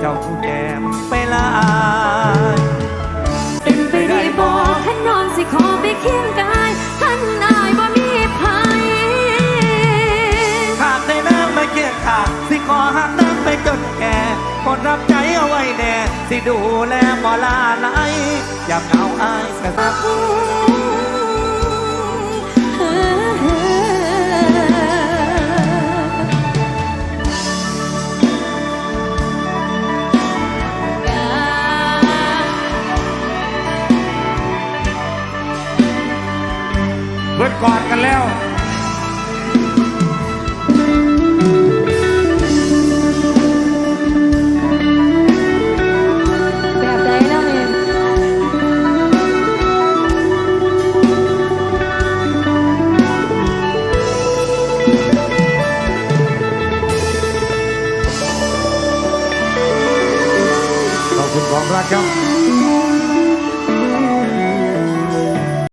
เจ้าผู้แก้มไปหลายเป็นไปได้บอกขันน้องสิขอไปเคียงกายขันอายบ่มีภัยขาดในน้ำไม่เกียงขาดสิขอหักน้ำไปจนแก่คนรับใจเอาไว้แน่ สิดูแลบ่ลาไหลอย่าเหงาอายกระซับ เบิดกอดกันแล้วแบบใดแล้วเนี่ยขอบคุณความรักครับ